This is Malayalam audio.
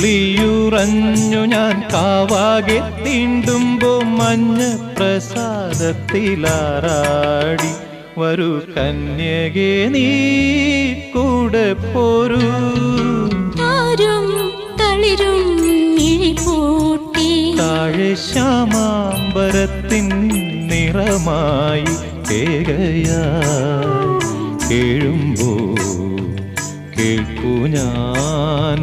തുള്ളിയുറഞ്ഞു ഞാൻ കാവാകെ തീണ്ടുമ്പോ മഞ്ഞ പ്രസാദത്തിലാറാടി. വരൂ കന്യകെ നീ കൂടെ പോരൂ. തളിരും മിഴിപൂട്ടി താഴെ ശ്യാമാമ്പരത്തിൻ നിറമായി കേകയാ കേഴുമ്പോ കേൾക്കൂ ഞാൻ